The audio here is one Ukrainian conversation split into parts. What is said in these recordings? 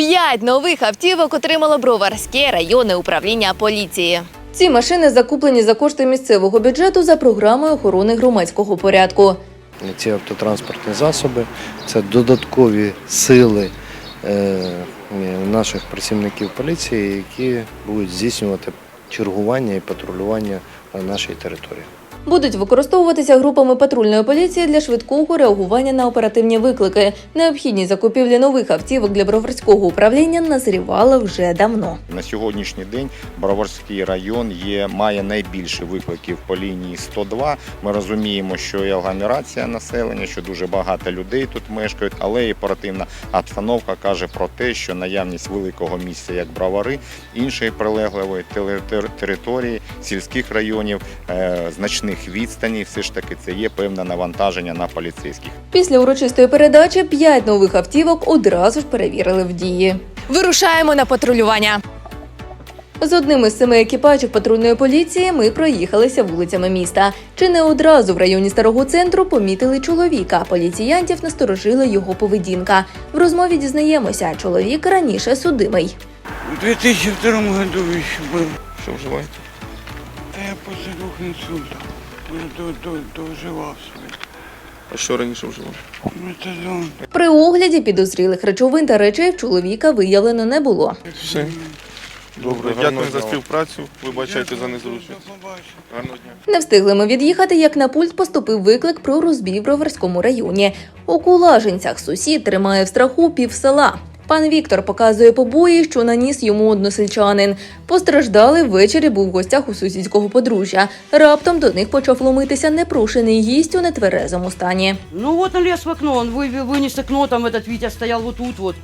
П'ять нових автівок отримало Броварське районне управління поліції. Ці машини закуплені за кошти місцевого бюджету за програмою охорони громадського порядку. Ці автотранспортні засоби це додаткові сили е, наших працівників поліції, які будуть здійснювати чергування і патрулювання на нашій території. Будуть використовуватися групами патрульної поліції для швидкого реагування на оперативні виклики. Необхідність закупівлі нових автівок для броварського управління назрівала вже давно. На сьогоднішній день Броварський район є, має найбільше викликів по лінії 102. Ми розуміємо, що є агломерація населення, що дуже багато людей тут мешкають, але і оперативна обстановка каже про те, що наявність великого місця, як бровари, іншої прилеглої теле- території, сільських районів, е, значних відстані, все ж таки це є певне навантаження на поліцейських. Після урочистої передачі п'ять нових автівок одразу ж перевірили в дії. Вирушаємо на патрулювання. З одним із семи екіпажів патрульної поліції ми проїхалися вулицями міста. Чи не одразу в районі старого центру помітили чоловіка. Поліціянтів насторожила його поведінка. В розмові дізнаємося, чоловік раніше судимий. В 2002 году был. Що вживаєте? Да я уже до, до, доживав своє. А що раніше вживав? Метадон. При огляді підозрілих речовин та речей в чоловіка виявлено не було. Все. Добре, дякую за співпрацю. Вибачайте за незручність. Гарного дня. Не встигли ми від'їхати, як на пульт поступив виклик про розбій в Броварському районі. У Кулажинцях сусід тримає в страху пів села. Пан Віктор показує побої, що наніс йому односельчанин. Постраждалий ввечері був в гостях у сусідського подружжя. Раптом до них почав ломитися непрошений гість у нетверезому стані. Ну вот он лез в окно, он вы- вынес окно, там этот Витя стоял вот тут вот.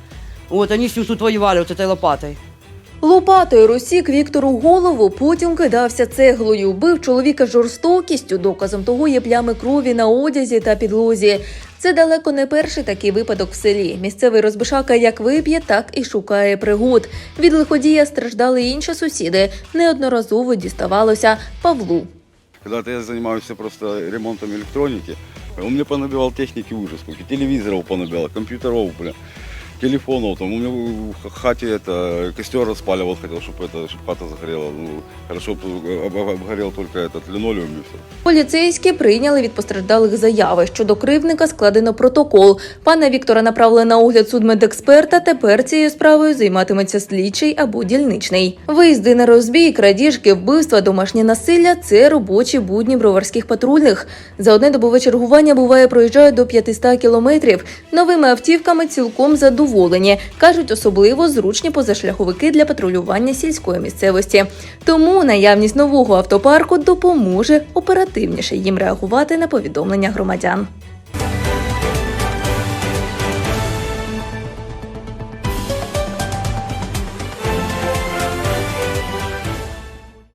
Вот они с ним тут воевали вот этой лопатой. Лопатою розсік Віктору голову, потім кидався цеглою. Бив чоловіка жорстокістю. Доказом того є плями крові на одязі та підлозі. Це далеко не перший такий випадок в селі. Місцевий розбишака як вип'є, так і шукає пригод. Від лиходія страждали інші сусіди. Неодноразово діставалося Павлу. Когда-то я займаюся просто ремонтом електроніки, у мене понабивав техніки ужас, скільки телевізорів понабивало, комп'ютерів, бля, телефонов, там у меня в хате это костер распаливал, хотел, чтобы это, чтобы хата загорела, ну, хорошо б об- об- обгорел только этот линолеум и все. Поліцейські прийняли від постраждалих заяви. Щодо кривдника складено протокол. Пана Віктора направили на огляд судмедексперта. Тепер цією справою займатиметься слідчий або дільничний. Виїзди на розбій, крадіжки, вбивства, домашнє насилля це робочі будні броварських патрульних. За одне добове чергування буває проїжджають до 500 кілометрів. Новими автівками цілком задоволені. кажуть, особливо зручні позашляховики для патрулювання сільської місцевості. Тому наявність нового автопарку допоможе оперативніше їм реагувати на повідомлення громадян.